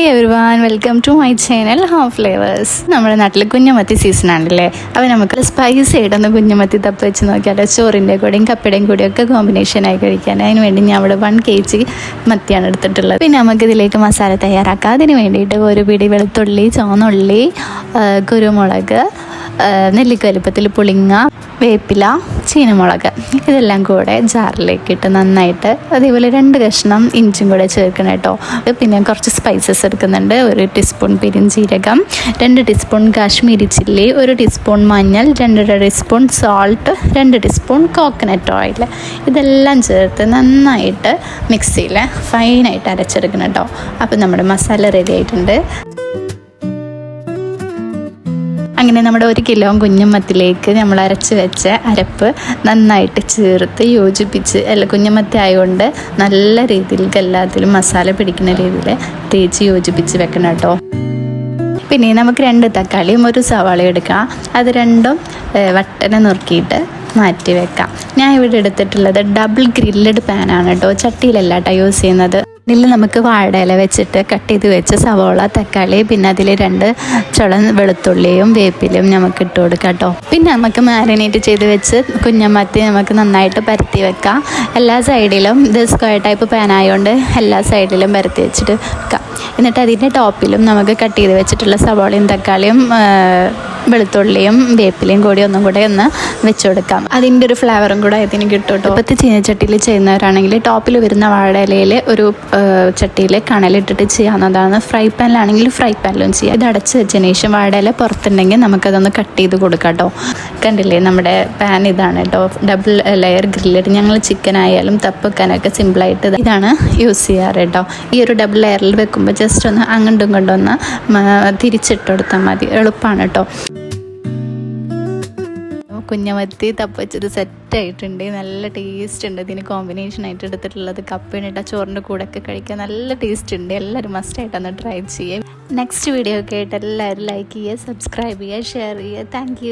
Hi everyone welcome to my channel home flavours നമ്മുടെ നാട്ടിൽ കുഞ്ഞമത്തി season ആണല്ലേ? അപ്പോൾ നമുക്ക് സ്പൈസി ആയിട്ടൊന്ന് കുഞ്ഞമത്തി തപ്പ് വെച്ച് നോക്കിയാലോ? ചോറിന്റെ കൂടെയും കപ്പയുടെയും കൂടെയും ഒക്കെ കോമ്പിനേഷൻ ആയി കഴിക്കാൻ. അതിന് വേണ്ടി ഞാൻ അവിടെ വൺ കെ ജി മത്തിയാണ് എടുത്തിട്ടുള്ളത്. പിന്നെ നമുക്ക് ഇതിലേക്ക് മസാല തയ്യാറാക്കാം. അതിന് വേണ്ടിയിട്ട് ഒരു പിടി വെളുത്തുള്ളി ചുവന്നുള്ളി കുരുമുളക് നെല്ലിക്കലുപ്പത്തിൽ പുളിങ്ങ വേപ്പില ചീനമുളക്. ഇതെല്ലാം കൂടെ ജാറിലേക്ക് ഇട്ട് നന്നായിട്ട് അതേപോലെ രണ്ട് കഷ്ണം ഇഞ്ചും കൂടെ ചേർക്കണം കേട്ടോ. പിന്നെ കുറച്ച് സ്പൈസസ് എടുക്കുന്നുണ്ട്. ഒരു ടീസ്പൂൺ പെരിഞ്ചീരകം രണ്ട് ടീസ്പൂൺ കാശ്മീരി ചില്ലി ഒരു ടീസ്പൂൺ മഞ്ഞൾ രണ്ടര ടീസ്പൂൺ സോൾട്ട് രണ്ട് ടീസ്പൂൺ കോക്കനട്ട് ഓയിൽ ഇതെല്ലാം ചേർത്ത് നന്നായിട്ട് മിക്സിയിൽ ഫൈനായിട്ട് അരച്ചെടുക്കണം കേട്ടോ. അപ്പോൾ നമ്മുടെ മസാല റെഡി ആയിട്ടുണ്ട്. അങ്ങനെ നമ്മുടെ ഒരു കിലോ കുഞ്ഞമ്മത്തിലേക്ക് നമ്മൾ അരച്ച് വെച്ച അരപ്പ് നന്നായിട്ട് ചേർത്ത് യോജിപ്പിച്ച് അല്ല കുഞ്ഞുമത്തി ആയതുകൊണ്ട് നല്ല രീതിയിൽ എല്ലാത്തിലും മസാല പിടിക്കുന്ന രീതിയിൽ തേച്ച് യോജിപ്പിച്ച് വെക്കണം കേട്ടോ. പിന്നെ നമുക്ക് രണ്ട് തക്കാളിയും ഒരു സവാളയും എടുക്കാം. അത് രണ്ടും വട്ടനെ നുറുക്കിയിട്ട് മാറ്റി വെക്കാം. ഞാൻ ഇവിടെ എടുത്തിട്ടുള്ളത് ഡബിൾ ഗ്രില്ലഡ് പാനാണ് കേട്ടോ. ചട്ടിയിലല്ല കേട്ടോ യൂസ് ചെയ്യുന്നത്. ഇതിൽ നമുക്ക് വാഴയില വെച്ചിട്ട് കട്ട് ചെയ്ത് വെച്ച് സവോള തക്കാളി പിന്നെ അതിൽ രണ്ട് ചുള വെളുത്തുള്ളിയും വേപ്പിലും നമുക്ക് ഇട്ട് കൊടുക്കാം കേട്ടോ. പിന്നെ നമുക്ക് മാരിനേറ്റ് ചെയ്ത് വെച്ച് കുഞ്ഞമ്മത്തി നമുക്ക് നന്നായിട്ട് പരത്തി വെക്കാം. എല്ലാ സൈഡിലും ഇത് സ്ക്വയർ ടൈപ്പ് പാനായതുകൊണ്ട് എല്ലാ സൈഡിലും പരത്തി വെച്ചിട്ട് വെക്കാം. എന്നിട്ട് അതിന്റെ ടോപ്പിലും നമുക്ക് കട്ട് ചെയ്ത് വെച്ചിട്ടുള്ള സവോളയും തക്കാളിയും വെളുത്തുള്ളിയും വേപ്പിലയും കൂടി ഒന്നും കൂടെ ഒന്ന് വെച്ച് കൊടുക്കാം അതിന്റെ ഒരു ഫ്ലേവറും കൂടെ ഇതിന് കിട്ടും കേട്ടോ ഇപ്പോഴത്തെ ചീനച്ചട്ടിയിൽ ചെയ്യുന്നവരാണെങ്കിൽ ടോപ്പിൽ വരുന്ന വാഴയിലയിൽ ഒരു ചട്ടിയിൽ കണലിട്ടിട്ട് ചെയ്യാവുന്നതാണ്. ഫ്രൈ പാനിലാണെങ്കിൽ ഫ്രൈ പാനിലും ചെയ്യാം. ഇത് അടച്ച് വെച്ചതിന് ശേഷം വാഴയില പുറത്തുണ്ടെങ്കിൽ നമുക്കതൊന്ന് കട്ട് ചെയ്ത് കൊടുക്കാം കേട്ടോ കണ്ടില്ലേ നമ്മുടെ പാൻ ഇതാണ് കേട്ടോ ഡബിൾ ലെയർ ഗ്രില്ലഡ് ഞങ്ങൾ ചിക്കൻ ആയാലും തപ്പ് വെക്കാനൊക്കെ സിമ്പിളായിട്ട് ഇത് ഇതാണ് യൂസ് ചെയ്യാറ് കേട്ടോ ഈ ഒരു ഡബിൾ ലെയറിൽ വെക്കുമ്പോൾ ജസ്റ്റ് ഒന്ന് അങ്ങോട്ടും ഇങ്ങോട്ടും ഒന്ന് തിരിച്ചിട്ട് കൊടുത്താൽ മതി. എളുപ്പമാണ് കേട്ടോ കുഞ്ഞമത്തി തപ്പച്ചത് സെറ്റ് ആയിട്ടുണ്ട്. നല്ല ടേസ്റ്റ് ഉണ്ട്. ഇതിന് കോമ്പിനേഷൻ ആയിട്ട് എടുത്തിട്ടുള്ളത് കപ്പിനിട്ട ചോറിന്റെ കൂടെ ഒക്കെ കഴിക്കാൻ നല്ല ടേസ്റ്റ് ഉണ്ട്. എല്ലാവരും മസ്റ്റ് ആയിട്ടൊന്ന് ട്രൈ ചെയ്യും. നെക്സ്റ്റ് വീഡിയോ ഒക്കെ ആയിട്ട് എല്ലാവരും ലൈക്ക് ചെയ്യുക സബ്സ്ക്രൈബ് ചെയ്യുക ഷെയർ ചെയ്യുക. താങ്ക്